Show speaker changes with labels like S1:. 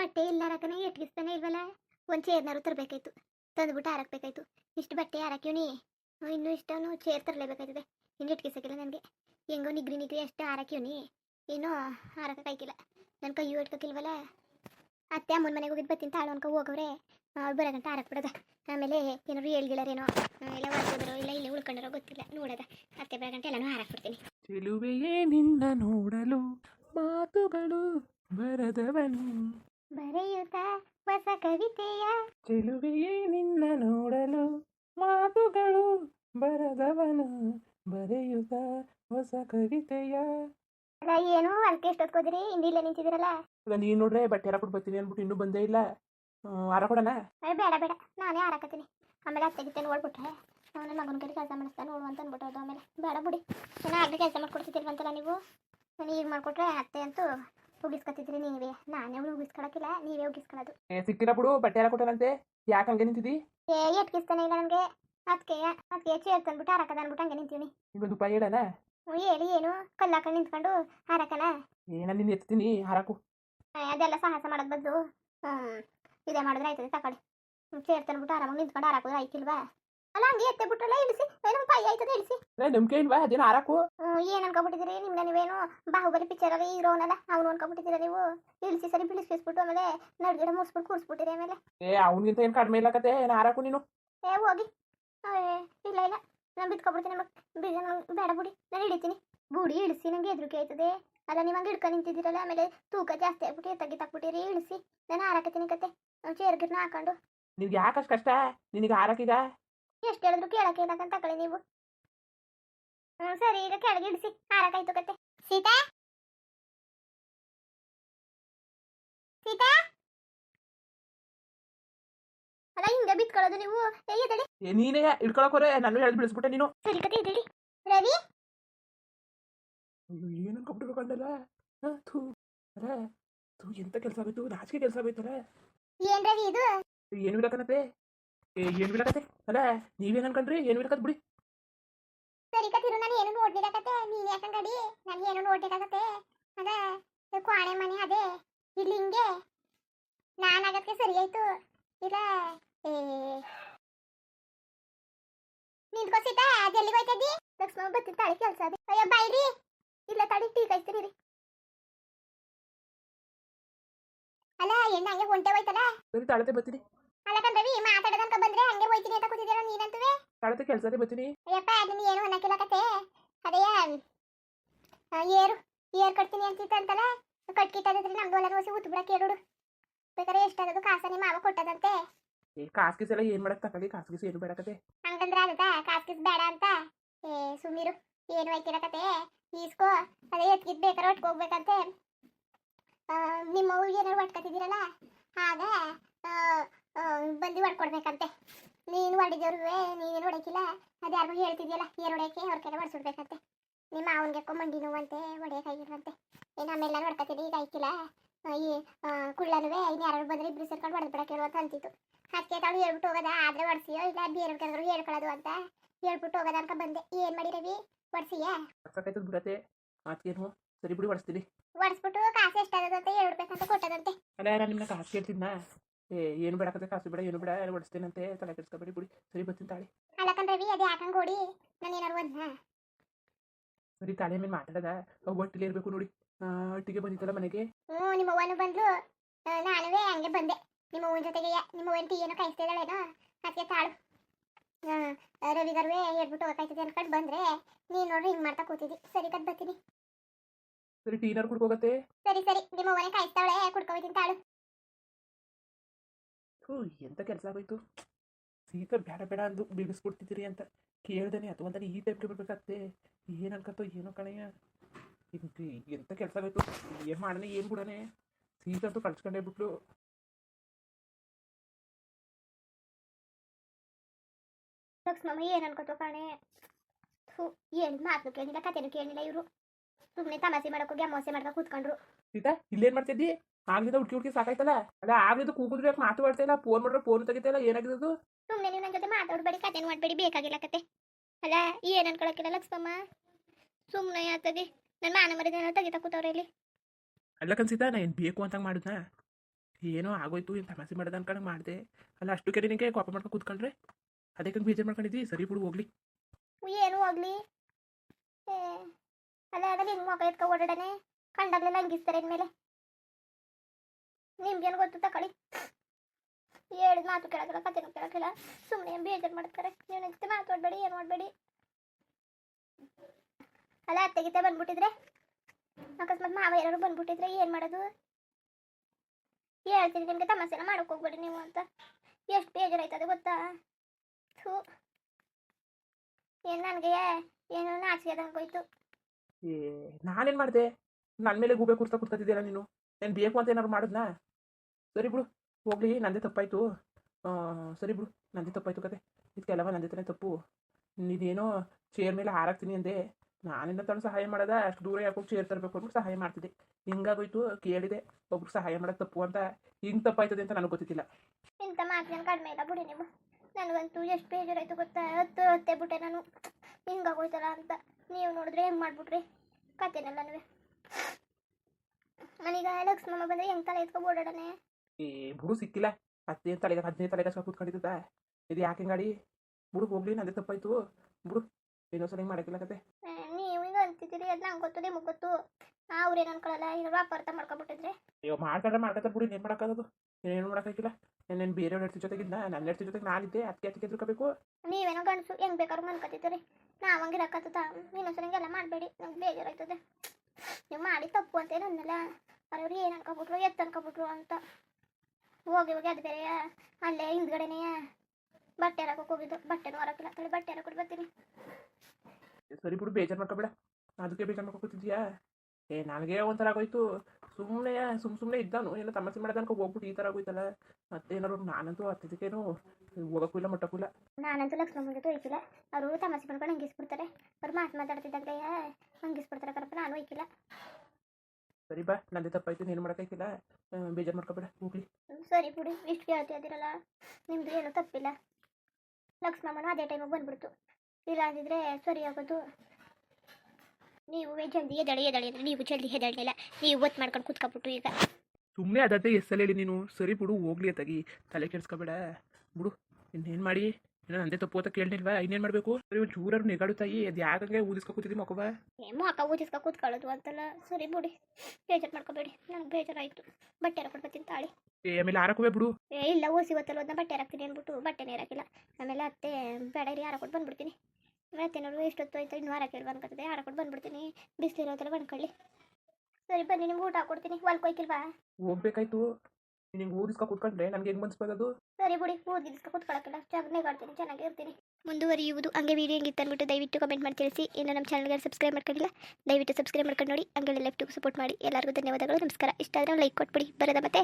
S1: ಬಟ್ಟೆ ಇಲ್ಲ ಹಾರಕನೇ ಎಟ್ಗಿಸ್ತಾನೆ ಇಲ್ವಲ್ಲ ಒಂದು ಚೇರ್ನಾರು ತರಬೇಕಾಯ್ತು. ತಂದ್ಬಿಟ್ಟು ಹಾರಕ್ಬೇಕಾಯ್ತು ಇಷ್ಟು ಬಟ್ಟೆ ಹಾರಕ್ಯವನಿ ಇನ್ನೂ ಇಷ್ಟನು ಚೇರ್ ತರಲೇಬೇಕಾಯ್ತದೆ. ಇನ್ನು ಇಟ್ಕಿಸಕ್ಕಿಲ್ಲ ನನಗೆ. ಹೆಂಗೋ ನಿಗ್ರಿ ನಿಗ್ರಿ ಅಷ್ಟು ಹಾರಕ್ಯವನಿ ಏನೋ ಹಾರಕ್ಕಾಯ್ಕಿಲ್ಲ ನನ್ನ ಕೈಯೂ ಇಟ್ಕೋಕಿಲ್ವಲ್ಲ ಅತ್ತೆ ಅಮ್ಮನ ಮನೆಗೆ ಹೋಗಿದ್ದು ಬತ್ತಿಂತ ತಾಳು ಅನ್ಕೊ ಹೋಗವ್ರೆ. ಅವ್ರು ಬರೋಗಂಟ ಹಾರಕ್ ಬಿಡೋದ ಆಮೇಲೆ ಏನಾರು ಹೇಳ್ಗಿಳರೇನೋ? ಇಲ್ಲ ಹೊರಗೋದರೋ ಇಲ್ಲ ಇಲ್ಲೇ ಉಳ್ಕೊಂಡರೋ ಗೊತ್ತಿಲ್ಲ. ನೋಡೋದ. ಅತ್ತೆ ಬರೋಗಂಟ ಎಲ್ಲನೂ ಹಾರಕ್ ಬಿಡ್ತೀನಿ
S2: ಚೆಲುವೆಯೇ ನಿನ್ನ ನೋಡಲು ಮಾತುಗಳು ಬರದವನು.
S1: ಬರೆಯುತ್ತ ಹೊಸ ಕವಿತೆಯ?
S2: ಚೆಲುವೆಯೇ ನಿನ್ನ ನೋಡಲು ಮಾತುಗಳು ಬರದವನು ಬರೆಯುತ್ತ ಹೊಸ ಕವಿತೆಯ?
S1: ಅಲ್ಲ ಏನು ಅಲ್ಕೆ ಎಷ್ಟೊತ್ಕೋದ್ರಿ ಹಿಂದಿ ಹಿಂದಿಲ್ಲ ನಿಂತಿದ್ದೀರಲ್ಲ.
S2: ಈಗ ನೀನು ನೋಡ್ರೆ ಬಟ್ಟೆ ಹಾರ ಬರ್ತೀನಿ ಅಂದ್ಬಿಟ್ಟು ಇನ್ನೂ ಬಂದೇ ಇಲ್ಲ. ಹಾರ ಕೊಡೋಣ?
S1: ಏ ಬೇಡ ಬೇಡ. ನಾನೇ ಹಾರಾಕತ್ತೀನಿ. ಆಮೇಲೆ ಅತ್ತೆ ಗಿತ್ತೆ ನೋಡ್ಬಿಟ್ರೆ ನನ್ನ ಮಗನ ಕಡೆ ಕೆಲಸ ಮಾಡಿಸ್ತಾ ನೋಡು ಅಂತ ಅಂದ್ಬಿಟ್ಟು ಆಮೇಲೆ. ಬೇಡ ಬಿಡಿ. ನಾನು ಆಗಲೇ ಕೆಲಸ ಮಾಡ್ಕೊಡ್ತಿದ್ದೀಲ್ವಂತಲ್ಲ ನೀವು? ನಾನು ಈಗ ಮಾಡ್ಕೊಟ್ರೆ ಅತ್ತೆ ಅಂತೂ ಉಗಿಸ್ಕೊತಿದ್ರಿ ನೀವೇ? ನಾನೇ ಉಗಿಸ್ಕೊಳಕ್ಕಿಲ್ಲ ನೀವೇ ಉಗಿಸ್ಕೊಳ್ಳೋದು
S2: ಸಿಕ್ಕಿರ ಬಿಡು ಬಟ್ಟೆ ಎಲ್ಲ ಕೊಟ್ಟನಂತೆ ಯಾಕೆ ಹಂಗೆ ನಿಂತಿದ್ದಿ?
S1: ಏ ಎಟ್ಕಿಸ್ತಾನೆ ಇಲ್ಲ ನನಗೆ. ಅದಕ್ಕೆ ಅದಕ್ಕೆ ಚೇರ್ ತಂದ್ಬಿಟ್ಟು ಹಾರಕದ ಅಂದ್ಬಿಟ್ಟು ಹಂಗೆ ನಿಂತೀವಿ
S2: ಇನ್ನೊಂದು ರೂಪಾಯಿ ಹೇಳಣ
S1: ಹ್ಞೂ ಹೇಳಿ ಏನು? ಕಲ್ಲಾಕೊಂಡು ನಿಂತ್ಕೊಂಡು ಹಾರಕನ
S2: ಏನ ನಿನ್ನ ಎತ್ತೀನಿ ಹಾರಾಕು
S1: ಅದೆಲ್ಲ ಸಾಹಸ ಮಾಡೋದ್ ಬದಲು. ಹ್ಞೂ ಇದೇ ಮಾಡಿದ್ರೆ ಆಯ್ತದೆ ತಗೊಳ್ಳಿ ಚೇರ್ ತಂದ್ಬಿಟ್ಟು ಆರಾಮಾಗಿ ನಿಂತ್ಕೊಂಡು ಹಾರಾಕೋದು ಆಯ್ತಿಲ್ವಾ? ಅಲ್ಲ ಹಂಗೆ ಎತ್ತೆ ಬಿಟ್ರಲ್ಲ ಇಳಿಸಿ. ಏನೋ ಪೈ ಆಯ್ತದೆ ಇಳಿಸಿ.
S2: ಏ, ನಂಬಿಕೆ ಇಲ್ವಾ ಅದೇನು
S1: ಹ್ಮ್, ಏನ್ ಅನ್ಕೊಬಿಟ್ಟಿದ್ದೀರಿ? ನಿಮ್ಗೆ ನೀವೇನು ಬಾಹುಬಲಿ ಪಿಕ್ಚರ್ ಅಲ್ಲಿ ಹೀರೋನಲ್ಲ ಅವನು ಅನ್ಕೊಬಿಟ್ಟಿದ್ದೀರಾ ನೀವು? ಇಳಿಸಿ ಸರಿ ಬಿಳಿಸ್ಬಿಟ್ಟು ಆಮೇಲೆ ನಡ್ಗಿಡ ಕೂರ್ಸ್ ಕೂರಿಸ್ಬಿಟ್ಟಿರಿ ಆಮೇಲೆ.
S2: ಏ ಅವನಿಗಿಂತ ಏನು ಕಡಿಮೆ ಇಲ್ಲ ಕತೆ ಏನು ಹಾರಾಕು ನೀನು?
S1: ಏ ಹೋಗಿ. ಏ, ಇಲ್ಲ ಇಲ್ಲ. ನಾನು ಬಿತ್ಕೊಬಿಡ್ತೀನಿ ನಮಗೆ ಬೇಡ ಬುಡಿ. ನಾನು ಹಿಡಿತೀನಿ. ಬುಡಿ ಇಳಿಸಿ ನಂಗೆ ಹೆದ್ರಿಕೆ ಆಯ್ತದೆ. ಅಲ್ಲ ನೀವು ಹಂಗೆ ಹಿಡ್ಕೊಂಡು ನಿಂತಿದ್ದೀರಲ್ಲ ಆಮೇಲೆ ತೂಕ ಜಾಸ್ತಿ ಆಗ್ಬಿಟ್ಟು ಎತ್ತಾಗಿ ತಕ್ಬಿಟ್ಟಿರಿ ಇಳಿಸಿ. ನಾನು ಹಾರಾಕತ್ತೀನಿ ಕತೆ. ಚೇರ್ ಗಿರ್ನ ಹಾಕೊಂಡು.
S2: ನಿನ್ಗೆ ಯಾಕಷ್ಟು ಕಷ್ಟ? ನಿನಗೆ ಹಾರಕ್ಕೀಗ
S1: ಎಷ್ಟು ಹೇಳಿದ್ರು ಕೇಳಕ್ಕೆ ಇಲ್ಲಕ್ಕಂತ ಕಳಿ ನೀವು. ಹ್ಞೂ ಸರಿ ಈಗ ಕೆಳಗೆ ಇಡಿಸಿ. ಹಾರಕಾಯ್ತು ಕತೆ ಸೀತಾ? ಸೀತಾ? ಅಲ್ಲ ಹಿಂಗೆ ಬಿತ್ಕೊಳ್ಳೋದು ನೀವು? ಎದಳಿ
S2: ಏ ನೀನೇ ಇಟ್ಕೊಳಕ್ ಹೋರೆ ನಾನು ಹೇಳಿ ಬಿಡಿಸ್ಬಿಟ್ಟೆ ನೀನು.
S1: ಸರಿ ಕತೆ ರವಿ?
S2: ಅಯ್ಯೋ ಏನು ಕಂಡಲ್ಲ? ಹಾ, ಥೂ ಅಲ್ಲ ಥೂ ಎಂತ ಕೆಲಸ ಆಗೋಯ್ತು? ನಾಚಿಕೆ ಕೆಲಸ ಆಗೋಯ್ತಲ್ಲ
S1: ಏನ್ ರವಿ ಇದು
S2: ಏನು ಇಲ್ಲ ಏನು ಬಿಡಕತೆ ಅಲ್ಲ ನೀವೇನ್ ಅನ್ಕೊಂಡ್ರಿ? ಏನು ಬಿಡಕತ್ ಬಿಡಿ.
S1: ಸರಿ ಕತಿರು ನಾನು ಏನು ನೋಡ್ಬೇಕಾಗತ್ತೆ ನೀನ್ ಯಾಕಂಗಡಿ ನಾನು ಏನು ನೋಡ್ಬೇಕಾಗತ್ತೆ ಅದ ಕ್ವಾಣೆ ಮನೆ ಅದೇ ಇಲ್ಲಿ ಹಿಂಗೆ. ನಾನು ಆಗಕ್ಕೆ ಸರಿ ಆಯ್ತು. ಇಲ್ಲ ನಿಂತ್ಕೋ ಸೀತಾ ಅದು ಎಲ್ಲಿಗೆ ಹೋಯ್ತದಿ? ಲಕ್ಷ್ಮಣ ಬತ್ತಿ ತಾಳಿ ಕೆಲಸ ಅದೇ. ಅಯ್ಯೋ ಬಾಯ್ರಿ ಇಲ್ಲ ತಾಳಿ ಟೀ ಕಾಯ್ತೀರಿ ರೀ ಅಲ್ಲ ಎಣ್ಣೆ ಹಂಗೆ ಹೊಂಟೆ ಹೋಯ್ತಲ್ಲ?
S2: ಸರಿ ತಾಳತೆ ಬರ್ತೀನಿ
S1: ಅಲ್ಲ ಕಂದ್ರವಿ ಮಾತಾಡದಂತ ಬಂದ್ರೆ ಹಂಗೆ ಹೋಯ್ತೀನಿ ಅಂತ ಕೂತಿದ್ದೀರ ನೀನಂತವೇ?
S2: ಕಳತೆ ಕೆಲಸದೇ ಬತ್ತೀನಿ
S1: ಅಯ್ಯಪ್ಪ ಅದನ್ನ ಏನು ಅನ್ನಕ್ಕಿಲ್ಲ ಕತೆ. ಅದೇ ಆ, ಏರು ಏರ್ ಕಟ್ತೀನಿ ಅಂತಿತ್ತಂತಲ್ಲ ಕಟ್ಕಿಟ್ಟದಿದ್ರೆ ನಮ್ದು ಹೊಲ ರೋಸಿ ಉತ್ತು ಬಿಡಕ್ಕೆ ಏರುಡು ಬೇಕಾದ್ರೆ ಎಷ್ಟಾದದು ಕಾಸ ನಿಮ್ಮ ಮಾವ ಕೊಟ್ಟದಂತೆ.
S2: ಏ ಕಾಸ್ ಗೀಸ್ ಎಲ್ಲ ಏನು ಮಾಡಕ್ ತಕೊಳ್ಳಿ ಕಾಸ್ ಏನು ಬೇಡಕತೆ
S1: ಹಂಗಂದ್ರೆ ಅದದ ಕಾಸ್ ಕಿಸ್ ಬೇಡ ಅಂತ. ಏ ಸುಮೀರು ಏನು ಐತಿರ ಕತೆ. ಈಸ್ಕೋ ಅದೇ ಎತ್ಕಿದ್ ಬೇಕಾದ್ರೆ ಒಟ್ಕೋಗ್ಬೇಕಂತೆ ನಿಮ್ಮ ಅವ್ರಿಗೆ ಏನಾರು ಒಟ್ಕತಿದ್ದೀರಲ್ಲ ಆಗ ಬಂದು ಹೊಡ್ಕೊಡ್ಬೇಕಂತೆ. ನೀನು ಹೊಡಿದವ್ರಿಗೆ ನೀನೇನು ಹೊಡಕಿಲ್ಲ. ಅದು ಯಾರಿಗೂ ಹೇಳ್ತಿದ್ಯಲ್ಲ ಏನು ಹೊಡೆಯಕ್ಕೆ? ಅವ್ರ ಕೈಗೆ ಹೊಡ್ಸಿಡ್ಬೇಕಂತೆ ನಿಮ್ಮ ಅವನಿಗೆ ಮಂಡಿ ನೋವಂತೆ ಹೊಡೆಯಕ್ಕಾಗಿಲ್ವಂತೆ ಏನು ಆಮೇಲೆ ಹೊಡ್ಕತಿದ್ದೆ ಈಗ ಆಯ್ತಿಲ್ಲ ಆ, ಈ ಕುಳ್ಳನುವೆ ಇನ್ನು ಯಾರು ಬಂದ್ರೆ ಇಬ್ರು ಸೇರ್ಕೊಂಡು ಹೊಡೆದ್ಬಿಡಕ್ಕೆ ಹೇಳುವಂತ ಅಂತಿತ್ತು. ಅದಕ್ಕೆ ತಾಳು ಹೇಳ್ಬಿಟ್ಟು ಹೋಗೋದ ಆದ್ರೆ ಹೊಡ್ಸಿಯೋ ಇಲ್ಲ ಬೇರೆ ಕರೆದ್ರು ಹೇಳ್ಕೊಳ್ಳೋದು ಅಂತ ಹೇಳ್ಬಿಟ್ಟು ಹೋಗೋದ ಅಂತ ಬಂದೆ. ಏನ್ ಮಾಡಿ ರವಿ? ಹೊಡ್ಸಿಯಾ?
S2: ಬಿಡತೆ ಬಿಡತ್ತೆ ಮಾತ್ಗೇನು ಸರಿ ಬಿಡಿ ಹೊಡಿಸ್ತೀನಿ.
S1: ಹೊಡ್ಸ್ಬಿಟ್ಟು ಕಾಸು ಎಷ್ಟಾದದು ಅಂತ ಹೇಳ್ಬೇಕಂತ ಕೊಟ್ಟದಂತೆ.
S2: ಅಲ್ಲ ನಾನು ನಿಮ್ಮನ್ನ ಕಾಸು ಕೇಳ್ತಿದ್ನಾ? ಏನು ಬೇಡಕತ್ತೆ ಕಾಸು ಬೇಡ ಏನು ಬೇಡ ಒಡಿಸ್ತೇನಂತೆ ತಲೆ ಕೆಡಿಸ್ಕೊಬೇಡಿ ಬಿಡಿ. ಸರಿ ಬರ್ತೀನಿ ತಾಳಿ.
S1: ಅಲ್ಲಕಂದ್ರವಿ ಅದೇ ಯಾಕಂಗ್ ಓಡಿ ನಾನು ಏನಾರು ಒಂದ್ನಾ?
S2: ಸರಿ ತಾಳಿ ಮೇಲೆ ಮಾತಾಡದ. ಒಟ್ಟಿಗೆ ಇರಬೇಕು ನೋಡಿ. ಒಟ್ಟಿಗೆ ಬಂದಿತ್ತಲ್ಲ ಮನೆಗೆ?
S1: ಹ್ಞೂ ನಿಮ್ಮ ಅವ್ವನು ಬಂದ್ಲು. ನಾನುವೇ ಹಂಗೆ ಬಂದೆ. ನಿಮ್ಮ ಅವ್ವನ ಜೊತೆಗೆ ನಿಮ್ಮ ಅವ್ವನ ಟೀ ಏನೋ ಕಾಯಿಸ್ತಿದ್ದಾಳೇನೋ ಅದಕ್ಕೆ ತಾಳು. ರವಿಗರ್ವೇ ಹೇಳ್ಬಿಟ್ಟು ಹೋಗಕ್ಕಾಯ್ತದೆ ಅನ್ಕೊಂಡು ಬಂದ್ರೆ ನೀನ್ ನೋಡ್ರಿ ಹಿಂಗ್ ಮಾಡ್ತಾ ಕೂತಿದ್ದಿ. ಸರಿ ಕದ್ ಬರ್ತೀನಿ.
S2: ಸರಿ ಟೀನರ್ ಕುಡ್ಕೋಗತ್ತೆ?
S1: ಸರಿ ಸರಿ ನಿಮ್ಮ ಅವ್ವನೇ ಕಾಯಿಸ್ತಾವಳೆ ಕುಡ್ಕೊಬತ್ತೀನಿ ತಾಳು.
S2: ಎಂತ ಕೆಲಸ ಆಗೋಯ್ತು? ಸೀತ ಬೇಡ ಬೇಡ ಅಂದು ಬಿಡಿಸ್ಬಿಡ್ತಿದ್ದೀರಿ ಅಂತ ಕೇಳ್ದೇನೆ ಅಥವಾ ಅಂತಾನೆ ಈ ಟೈಪ್ಗೆ ಬರ್ಬೇಕಾಗ್ತೆ ಏನು ಅನ್ಕತ್ತೋ ಏನೋ ಕಣಯ್ಯ ಎಂತ ಕೆಲಸ ಆಗೋಯ್ತು? ಏನು ಮಾಡೋಣ ಏನು ಬಿಡೋಣ ಸೀತಂತೂ ಕಳ್ಸ್ಕೊಂಡೇ ಬಿಟ್ಲು.
S1: ಲಕ್ಷ್ಮಮ್ಮ ಏನು ಅನ್ಕೋತೋ ಕಣೆ. ಥೂ ಏನು ಮಾತು ಕೇಳಿಲ್ಲ ಕತೆನೂ ಕೇಳಿಲ್ಲ ಇವರು. ಸುಮ್ಮನೆ ತಮಾಷೆ ಮಾಡೋಕೋಗಿ ಮೋಸೆ ಮಾಡ್ಕೊ ಕೂತ್ಕೊಂಡ್ರು.
S2: ಸೀತಾ ಇಲ್ಲೇನ್ ಮಾಡ್ತಿದ್ದಿ? ಆಗ್ಲಿಂದ ಹುಡ್ಕಿ ಹುಡ್ಕಿ ಸಾಕಾಯ್ತಲ್ಲ? ಅಲ್ಲ ಆಗ್ಲಿದ್ದು ಕೂಗುದ್ರೆ ಮಾತಾಡ್ತಾ ಇಲ್ಲ ಫೋನ್ ಮಾಡ್ರೆ ಫೋನ್ ತೆಗಿತಾ ಇಲ್ಲ ಏನಾಗಿದ್ದು
S1: ಸುಮ್ಮನೆ ನೀವು ನನ್ನ ಜೊತೆ ಮಾತಾಡ್ಬೇಡಿ ಕತೆನ್ ಮಾಡಬೇಡಿ ಬೇಕಾಗಿಲ್ಲ ಕತೆ ಅಲ್ಲ ಏನು ಅನ್ಕೊಳಕ್ಕಿಲ್ಲ ಲಕ್ಷ್ಮಮ್ಮ ಸುಮ್ಮನೆ ಆತದಿ. ನನ್ನ ಮಾನ ಮರಿದ ತೆಗಿತಾ ಕೂತವ್ರೆ ಇಲ್ಲಿ.
S2: ಅಲ್ಲ ಕನ್ಸಿತಾ ನಾ ಏನು ಬೇಕು ಅಂತ ಮಾಡಿದ್ನಾ? ಏನೋ ಆಗೋಯ್ತು ಏನು ತಮಾಸೆ ಮಾಡೋದು ಅನ್ಕೊಂಡು ಮಾಡಿದೆ. ಅಲ್ಲ ಅಷ್ಟು ಕೆರೆ ನಿನಗೆ ಕೋಪ ಮಾಡ್ಕೊಂಡು ಕೂತ್ಕೊಂಡ್ರೆ? ಅದಕ್ಕೆ ಬೀಜ ಮಾಡ್ಕೊಂಡಿದ್ವಿ ಸರಿ ಬಿಡು ಹೋಗ್ಲಿ.
S1: ಏನು ಹೋಗ್ಲಿ? ಅಲ್ಲ ಅದ ನಿನ್ ಮಗ ಎತ್ಕೊ ಓಡಾಡನೆ? ಕಂಡಾಗ್ಲೆಲ್ಲ ಹಂಗಿಸ್ತಾರೆ ಇನ್ಮೇಲೆ. ನಿಮ್ಗೇನು ಗೊತ್ತು ಕಳಿ ಹೇಳಿದ ಮಾತು ಕೇಳಕ್ಕಿಲ್ಲ ಕಥೆನೂ ಕೇಳಕ್ಕಿಲ್ಲ. ಸುಮ್ಮನೆ ಬೇಜಾರು ಮಾಡ್ತಾರೆ ನೀವು ನಿಂತೆ ಮಾಡಬೇಡಿ ಏನು ಮಾಡಬೇಡಿ ಅಲ್ಲ ಅತ್ತೆ ಗೀತೆ ಬಂದ್ಬಿಟ್ಟಿದ್ರೆ? ಅಕಸ್ಮಾತ್ ಮಾವ ಯಾರು ಬಂದ್ಬಿಟ್ಟಿದ್ರೆ ಏನು ಮಾಡೋದು? ಹೇಳ್ತೀನಿ ನಿಮಗೆ ತಮಾಷೆನ ಮಾಡೋಕೆ ಹೋಗ್ಬೇಡಿ ನೀವು ಅಂತ. ಎಷ್ಟು ಬೇಜಾರಾಯ್ತದೆ ಗೊತ್ತಾ? ಥೂ. ಏನು ನನಗೆ? ಏನೋ ನಾಚಿಕೆ ಹೋಯ್ತು.
S2: ನಾನೇನು ಮಾಡಿದೆ? ನನ್ನ ಮೇಲೆ ಗೂಬೆ ಕುರ್ತಾ ಕೂತ್ಕೊತಿದ್ದೀರ ನೀನು? ನಾನು ಬೇಕು ಅಂತ ಏನಾದ್ರು ಮಾಡಿದ್ನಾ? ಸರಿ ಬಿಡು, ಹೋಗ್ಲಿ, ನಂದೇ ತಪ್ಪಾಯ್ತು. ಸರಿ ಬಿಡು, ನಂದೇ ತಪ್ಪಾಯ್ತು ಕತೆ. ಇದಕ್ಕೆಲ್ಲವ ನಂದೇ ತಾನೇ ತಪ್ಪು? ನೀನೇನೋ ಚೇರ್ ಮೇಲೆ ಹಾರಾಕ್ತೀನಿ ಅಂದೆ. ನಾನಿಂದ ತಂದು ಸಹಾಯ ಮಾಡದ? ಅಷ್ಟು ದೂರ ಯಾಕೆ ಚೇರ್ ತರಬೇಕು ಅಂದ್ಬಿಟ್ಟು ಸಹಾಯ ಮಾಡ್ತಿದ್ದೆ. ಹಿಂಗಾಗೋಯ್ತು, ಕೇಳಿದೆ, ಒಬ್ರು ಸಹಾಯ ಮಾಡೋದು ತಪ್ಪು ಅಂತ. ಹಿಂಗೆ ತಪ್ಪಾಯ್ತದೆ ಅಂತ ನನಗೆ ಗೊತ್ತಿದ್ದಿಲ್ಲ.
S1: ಇಂಥ ಮಾತಿನ ಕಡಿಮೆ ಇಲ್ಲ, ಬಿಡಿ ನೀವು. ನನಗಂತೂ ಎಷ್ಟು ಬೇಜಾರಾಯ್ತು ಗೊತ್ತಾ? ಹತ್ತು, ಹತ್ತೆ ಬಿಟ್ಟೆ ನಾನು. ಹಿಂಗಾಗೋಯ್ತಲ್ಲ ಅಂತ. ನೀವು ನೋಡಿದ್ರೆ ಹೆಂಗೆ ಮಾಡ್ಬಿಟ್ರಿ? ಕತೆನೆಲ್ಲನೂ ನನಗ ಲಕ್ಷ್ಮಮ್ಮ ಬಂದ್ರೆ ಹೆಂಗ್ ತಲೆ ಎತ್ಕೊ ಓಡಾಡನೆ
S2: ಏ ಬುಡು ಸಿಕ್ಕಿಲ್ಲ. ಹತ್ತನೇ ತಲೆಗೆ ಹದಿನೈದು ತಲೆಗೆ ಕೂತ್ಕೊಂಡಿದ್ದ ಇದು ಯಾಕೆ ಗಾಡಿ ಬುಡು ಹೋಗ್ಲಿ ನಂದೇ ತಪ್ಪಾಯ್ತು. ಬುಡು ಏನೋ ಸರಿ ಮಾಡಕ್ಕಿಲ್ಲ ಕತೆ.
S1: ನೀವು ಹಿಂಗ ಅಂತಿದ್ದೀರಿ ಅದು ನಂಗೆ ಗೊತ್ತು ನಿಮಗೆ ಗೊತ್ತು. ಅವ್ರೇನು ಅನ್ಕೊಳ್ಳಲ್ಲ ಏನಾರು ಅಪಾರ್ಥ ಮಾಡ್ಕೊಬಿಟ್ಟಿದ್ರೆ.
S2: ಅಯ್ಯೋ ಮಾಡ್ಕೊಂಡ್ರೆ ಮಾಡ್ಕೊತಾರೆ ಬುಡಿ ಏನು ಮಾಡೋಕ್ಕಾಗೋದು? ಏನೇನು ಮಾಡೋಕ್ಕಾಗಿಲ್ಲ ನಾನು ಬೇರೆ ಹೆಡ್ತಿ ಜೊತೆಗಿದ್ದ ನನ್ನ ಹೆಡ್ತಿ ಜೊತೆಗೆ ನಾನಿದ್ದೆ ಅದಕ್ಕೆ ಅದಕ್ಕೆ ಎದ್ರುಕೋಬೇಕು.
S1: ನೀವೇನೋ ಗಂಡಸು ಹೆಂಗ್ ಬೇಕಾದ್ರೂ ನಾ ನಾವು ಹಂಗಿರಕ್ಕತ್ತದ ಇನ್ನೊಂದ್ಸಲ ಹಿಂಗೆಲ್ಲ ಮಾಡಬೇಡಿ ನಂಗೆ ಬೇಜಾರಾಯ್ತದೆ. ನೀವು ಮಾಡಿ ತಪ್ಪು ಅಂತ ಏನನ್ನಲ್ಲ ಅವ್ರವ್ರು ಏನು ಅನ್ಕೊಬಿಟ್ರು ಎತ್ತು ಅನ್ಕೊಬಿಟ್ರು ಅಂತ. ಹೋಗಿ ಹೋಗಿ ಅದು ಬೇರೆ ಅಲ್ಲೇ ಹಿಂದ್ಗಡೆನೆ ಬಟ್ಟೆ ಹಾಕೋಕೆ ಹೋಗಿದ್ದು. ಬಟ್ಟೆನೂ ಹೊರಕಿಲ್ಲ ತಳಿ ಬಟ್ಟೆ ಹಾಕೊಂಡು ಬರ್ತೀನಿ.
S2: ಸರಿ ಬಿಡು ಬೇಜಾರು ಮಾಡ್ಕೊಬೇಡ ಅದಕ್ಕೆ ಬೇಜಾರು ಮಾಡ್ಕೊತಿದ್ಯಾ ಏ ನನಗೆ ಒಂಥರ ಆಗೋಯ್ತು. ಸುಮ್ಮನೆ ಸುಮ್ಮ ಸುಮ್ಮನೆ ಇದ್ದಾನು ಏನೋ ತಮಾಷೆ ಮಾಡಿದ ಅನ್ಕೊ ಹೋಗ್ಬಿಟ್ಟು ಈ ಥರ ಆಗೋಯ್ತಲ್ಲ. ಮತ್ತೇನಾರು ನಾನಂತೂ ಹತ್ತಿದ್ದಕ್ಕೇನು ಹೋಗಕ್ಕೂ ಇಲ್ಲ ಮಟ್ಟಕ್ಕೂ ಇಲ್ಲ.
S1: ನಾನಂತೂ ಲಕ್ಷ್ಮಣ ಮುಂದೆ ಹೋಯ್ಕಿಲ್ಲ ಅವರು ತಮಾಷೆ ಮಾಡ್ಕೊಂಡು ಹಂಗಿಸ್ಬಿಡ್ತಾರೆ. ಅವ್ರು ಮಾತು ಮಾತಾಡ್ತಿದ್ದಾಗ ಹಂಗಿಸ್ಬಿಡ್ತಾರೆ ಕರಪ್ಪ ನಾನು ಹೋಯ್ಕಿಲ್ಲ.
S2: ಸರಿ ಬಾ ನಂದೇ ತಪ್ಪಾಯ್ತು ನೀನು ಮಾಡೋಕ್ಕಾಗಿಲ್ಲ ಬೇಜಾರು ಮಾಡ್ಕೊಬೇಡ ಹೋಗ್ಲಿ.
S1: ಸರಿ ಬಿಡಿ ಇಷ್ಟು ಆದಿರಲ್ಲ ನಿಮ್ದು ಏನು ತಪ್ಪಿಲ್ಲ. ಲಕ್ಷ್ಮಮ್ಮನ ಅದೇ ಟೈಮಿಗೆ ಬಂದ್ಬಿಡ್ತು. ಇಲ್ಲ ಅಂದಿದ್ರೆ ಸರಿ ಆಗೋದು. ನೀವು ಜಲ್ದಿ ಎದಳಿ ಎದಳಿ ಅಂದರೆ ನೀವು ಜಲ್ದಿ ಎದಳಿಲ್ಲ ನೀವು ಒತ್ತು ಮಾಡ್ಕೊಂಡು ಕೂತ್ಕೊಬಿಟ್ಟು ಈಗ.
S2: ಸುಮ್ಮನೆ ಅದೇ ಎಸ್ಸಲ್ಲಿ ಹೇಳಿ ನೀನು. ಸರಿ ಬಿಡು ಹೋಗ್ಲಿ ತಗಿ ತಲೆ ಕೆಡ್ಸ್ಕೊಬೇಡ. ಬಿಡು ಇನ್ನೇನು ಮಾಡಿ? ನಂದೇ ತಪ್ಪು ಅಂತ ಕೇಳಿಲ್ವಾ ಇನ್ನೇನು ಮಾಡಬೇಕು? ಒಂದು ಚೂರಾರು ನೆಗಾಡು ತಾಯಿ ಅದು ಯಾಕಂಗೆ ಊದಿಸ್ಕೊ ಕೂತಿದ್ದಿ ಮಕ್ಕವ
S1: ಏ ಅಕ್ಕ ಊದಿಸ್ಕೊ ಕೂತ್ಕೊಳ್ಳೋದು ಅಂತಲ್ಲ. ಸರಿ ಬಿಡಿ. ಬೇಜಾರು ಮಾಡ್ಕೋಬೇಡಿ. ನನಗೆ ಬೇಜಾರಾಯಿತು. ಬಟ್ಟೆ ಹಾಕೊಂಡು ಬರ್ತೀನಿ ತಾಳಿ
S2: ಏ ಆಮೇಲೆ ಆರಕ್ಕುವೆ ಬಿಡು.
S1: ಏ ಇಲ್ಲ ಓಸಿ ಹೊತ್ತಲ್ಲ ಅದನ್ನ ಬಟ್ಟೆ ಹಾಕ್ತೀನಿ ಅಂದ್ಬಿಟ್ಟು ಬಟ್ಟೆನೇ ಹಾಕಿಲ್ಲ ಆಮೇಲೆ ಅತ್ತೆ ಬೇಡ ಇರಿ ಹಾರಾಕೊಂಡು ಬಂದ್ಬಿಡ್ತೀನಿ. ಮತ್ತೆ ನೋಡು ಎಷ್ಟೊತ್ತು ಆಯ್ತು ಇನ್ನೂ ಹಾರ ಕೇಳಿ ಬಂದ್ಕೊತದೆ ಹಾರಾಕೊಂಡು ಬಂದ್ಬಿಡ್ತೀನಿ. ಬಿಸಿಲಿರೋದೆಲ್ಲ ಬಂದ್ಕೊಳ್ಳಿ. ಸರಿ ಬನ್ನಿ ನಿಮ್ಗೆ ಊಟ ಹಾಕೊಡ್ತೀನಿ ಹೊಲ್ಕೊಯ್ಕಿಲ್ವಾ
S2: ಹೋಗ್ಬೇಕಾಯ್ತು. ನಿಂಗೆ ಊದಿಸ್ಕೊ ಕೂತ್ಕೊಂಡ್ರೆ ನನಗೆ ಹೆಂಗೆ ಮನ್ಸ್ಬೋದದು
S1: ಸರಿ ಬಿಡಿ ಊದಿಸ್ಕೊ ಕೂತ್ಕೊಳ್ಳೋಕ್ಕಿಲ್ಲ ಚೆನ್ನಾಗಿ ಕಾಡ್ತೀನಿ ಚೆನ್ನಾಗಿ ಇರ್ತೀನಿ ಮುಂದುವರಿಯುವುದು ಹಂಗೆ ವೀಡಿಯೋ ಹೆಂಗಿತ್ತು ಅಂದ್ಬಿಟ್ಟು ದಯವಿಟ್ಟು ಕಮೆಂಟ್ ಮಾಡಿ ತಿಳಿಸಿ. ಇನ್ನು ನಮ್ಮ ಚಾನಲ್ಗೆ ಸಬ್ಸ್ಕ್ರೈಬ್ ಮಾಡ್ಕೊಂಡಿಲ್ಲ, ದಯವಿಟ್ಟು ಸಬ್ಸ್ಕ್ರೈಬ್ ಮಾಡ್ಕೊಂಡು ನೋಡಿ. ಹಂಗೆ ಲೆಫ್ಟಿಗೆ ಸಪೋರ್ಟ್ ಮಾಡಿ. ಎಲ್ಲರಿಗೂ ಧನ್ಯವಾದಗಳು, ನಮಸ್ಕಾರ. ಇಷ್ಟ ಆದರೆ ಲೈಕ್ ಕೊಟ್ಬಿಡಿ. ಬರೋದ ಮತ್ತೆ.